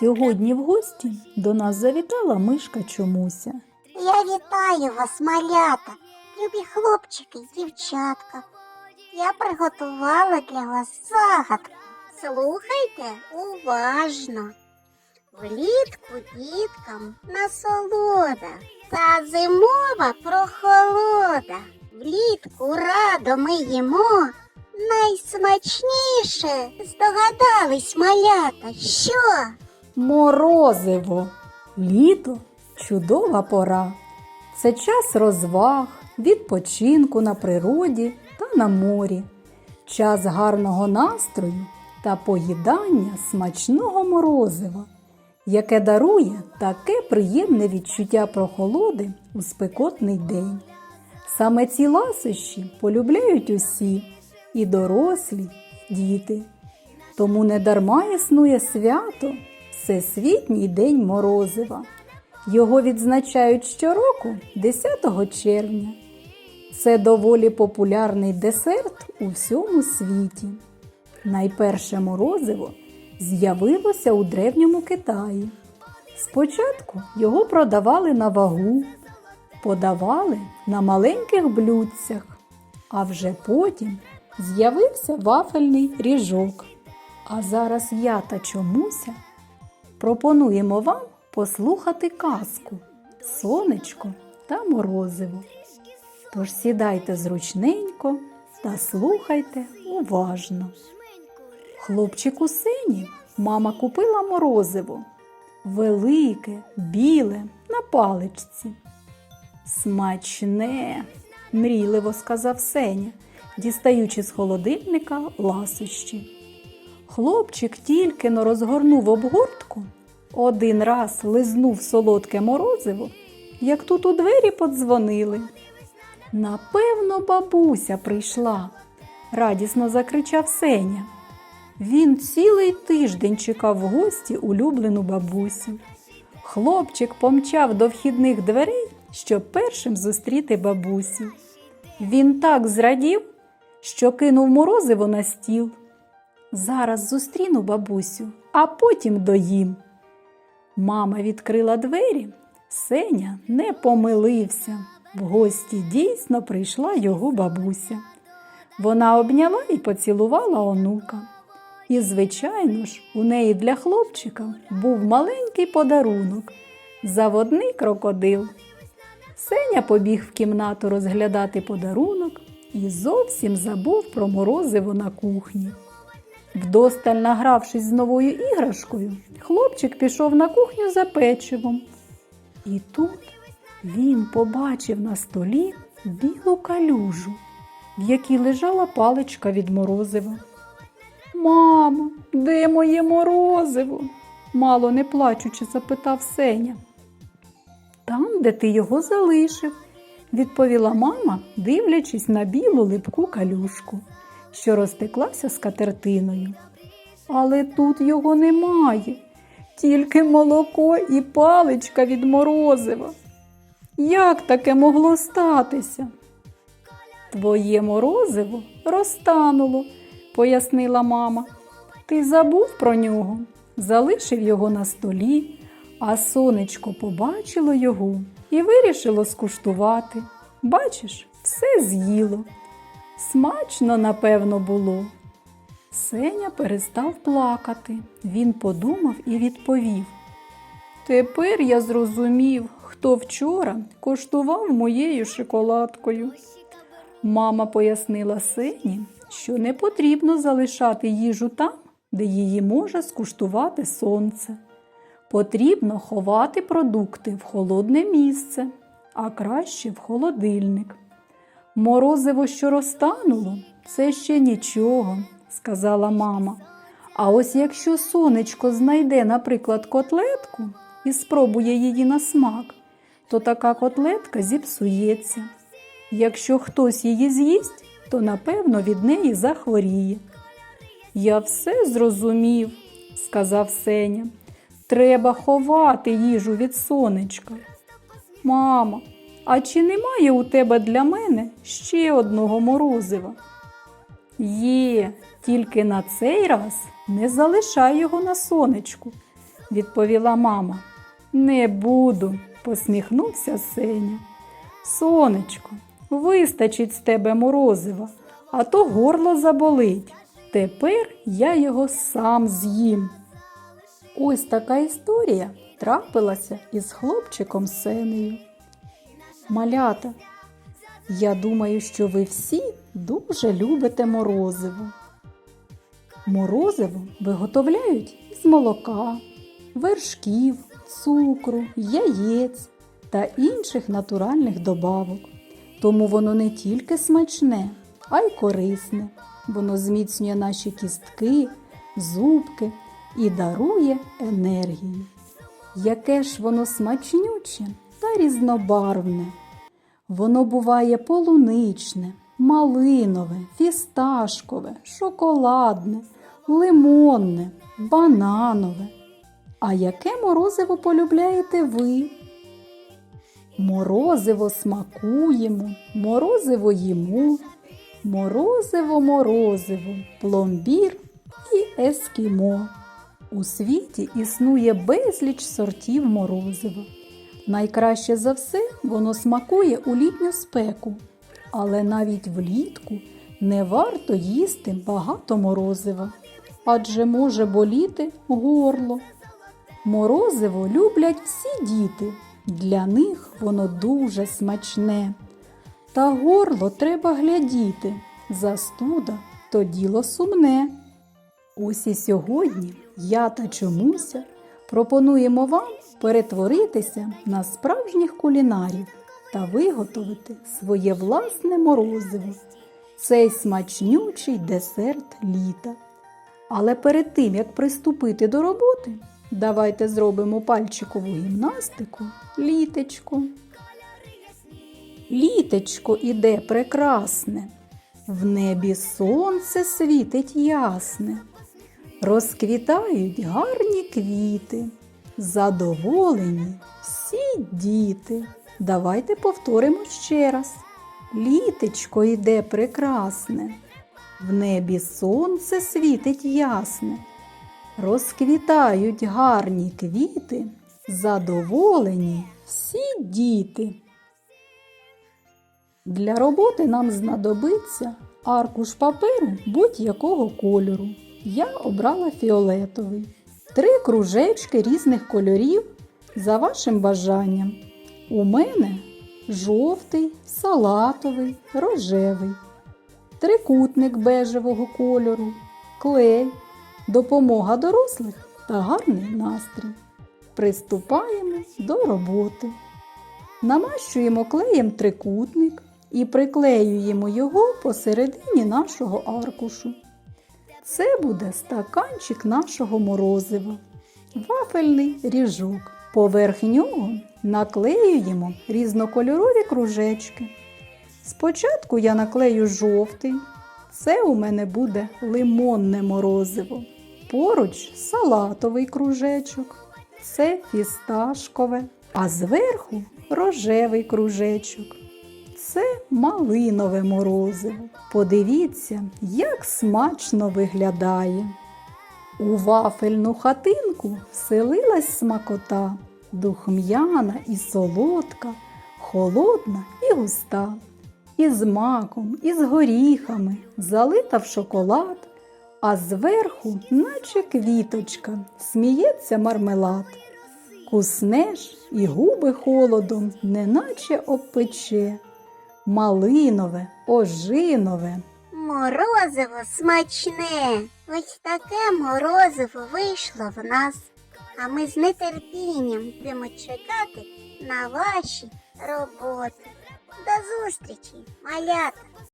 Сьогодні в гості до нас завітала мишка чомуся. Я вітаю вас, малята, любі хлопчики і дівчатка. Я приготувала для вас загадку. Слухайте уважно. Влітку діткам насолода, та зимова прохолода. Влітку радо ми їмо. Найсмачніше здогадались малята, що? Морозиво. Літо чудова пора. Це час розваг, відпочинку на природі та на морі, час гарного настрою та поїдання смачного морозива, яке дарує таке приємне відчуття прохолоди у спекотний день. Саме ці ласощі полюбляють усі і дорослі, діти. Тому недарма існує свято Всесвітній день Морозива. Його відзначають щороку 10 червня. Це доволі популярний десерт у всьому світі. Найперше морозиво з'явилося у древньому Китаї. Спочатку його продавали на вагу, подавали на маленьких блюдцях, а вже потім з'явився вафельний ріжок. А зараз я та чомуся пропонуємо вам послухати казку Сонечко та морозиво. Тож сідайте зручненько та слухайте уважно. Хлопчику сині мама купила морозиво. Велике, біле, на паличці. Смачне, мрійливо сказав Сеня, дістаючи з холодильника ласощі. Хлопчик тільки но розгорнув обгортку, один раз лизнув солодке морозиво, як тут у двері подзвонили. Напевно, бабуся прийшла, радісно закричав Сеня. Він цілий тиждень чекав в гості улюблену бабусю. Хлопчик помчав до вхідних дверей, щоб першим зустріти бабусю. Він так зрадів, що кинув морозиво на стіл. Зараз зустріну бабусю, а потім доїм. Мама відкрила двері. Сеня не помилився. В гості дійсно прийшла його бабуся. Вона обняла і поцілувала онука. І, звичайно ж, у неї для хлопчика був маленький подарунок заводний крокодил. Сеня побіг в кімнату розглядати подарунок і зовсім забув про морозиво на кухні. Вдосталь награвшись з новою іграшкою, хлопчик пішов на кухню за печивом. І тут він побачив на столі білу калюжу, в якій лежала паличка від морозива. Мамо, де моє морозиво? мало не плачучи, запитав Сеня. Там, де ти його залишив, відповіла мама, дивлячись на білу липку калюшку, що розтеклася скатертиною. Але тут його немає, тільки молоко і паличка від морозива. Як таке могло статися? Твоє морозиво розтануло, пояснила мама. Ти забув про нього, залишив його на столі, а сонечко побачило його і вирішило скуштувати. Бачиш, все з'їло. Смачно, напевно, було. Сеня перестав плакати. Він подумав і відповів. Тепер я зрозумів, хто вчора коштував моєю шоколадкою. Мама пояснила Сені, що не потрібно залишати їжу там, де її може скуштувати сонце. Потрібно ховати продукти в холодне місце, а краще в холодильник. Морозиво, що розтануло, це ще нічого, сказала мама. А ось якщо сонечко знайде, наприклад, котлетку і спробує її на смак, то така котлетка зіпсується. Якщо хтось її з'їсть, то напевно від неї захворіє. Я все зрозумів, сказав Сеня. Треба ховати їжу від сонечка. Мамо, а чи немає у тебе для мене ще одного морозива? Є, тільки на цей раз не залишай його на сонечку. відповіла мама. Не буду, посміхнувся Сеня. Сонечко, вистачить з тебе морозива, а то горло заболить. Тепер я його сам з'їм. Ось така історія трапилася із хлопчиком Сенею. Малята, я думаю, що ви всі дуже любите морозиво. Морозиво виготовляють із молока, вершків, цукру, яєць та інших натуральних добавок. Тому воно не тільки смачне, а й корисне. Воно зміцнює наші кістки, зубки і дарує енергію. Яке ж воно смачнюче та різнобарвне. Воно буває полуничне, малинове, фісташкове, шоколадне, лимонне, бананове. А яке морозиво полюбляєте ви? Морозиво смакуємо, морозиво їмо, морозиво, морозиво, пломбір і ескімо. У світі існує безліч сортів морозива. Найкраще за все воно смакує у літню спеку, але навіть влітку не варто їсти багато морозива, адже може боліти горло. Морозиво люблять всі діти, для них воно дуже смачне. Та горло треба глядіти, застуда то діло сумне. Ось і сьогодні я та чомуся пропонуємо вам перетворитися на справжніх кулінарів та виготовити своє власне морозиво, цей смачнючий десерт літа. Але перед тим, як приступити до роботи, давайте зробимо пальчикову гімнастику літечко. Літечко іде прекрасне, в небі сонце світить ясне, розквітають гарні квіти, задоволені всі діти. Давайте повторимо ще раз. Літечко іде прекрасне, в небі сонце світить ясне, розквітають гарні квіти, задоволені всі діти. Для роботи нам знадобиться аркуш паперу будь-якого кольору. Я обрала фіолетовий, три кружечки різних кольорів за вашим бажанням. У мене жовтий, салатовий, рожевий, трикутник бежевого кольору, клей, допомога дорослих та гарний настрій. Приступаємо до роботи. Намащуємо клеєм трикутник і приклеюємо його посередині нашого аркушу. Це буде стаканчик нашого морозива, вафельний ріжок. Поверх нього наклеюємо різнокольорові кружечки. Спочатку я наклею жовтий, це у мене буде лимонне морозиво. Поруч салатовий кружечок, це фісташкове, а зверху рожевий кружечок. Це малинове морозиво. Подивіться, як смачно виглядає. У вафельну хатинку вселилась смакота, духм'яна і солодка, холодна і густа, із маком, із горіхами, залита в шоколад, а зверху, наче квіточка, сміється мармелад. Куснеш і губи холодом, неначе обпече, малинове, ожинове. Морозиво смачне. Ось таке морозиво вийшло в нас. А ми з нетерпінням будемо чекати на ваші роботи. До зустрічі, малята!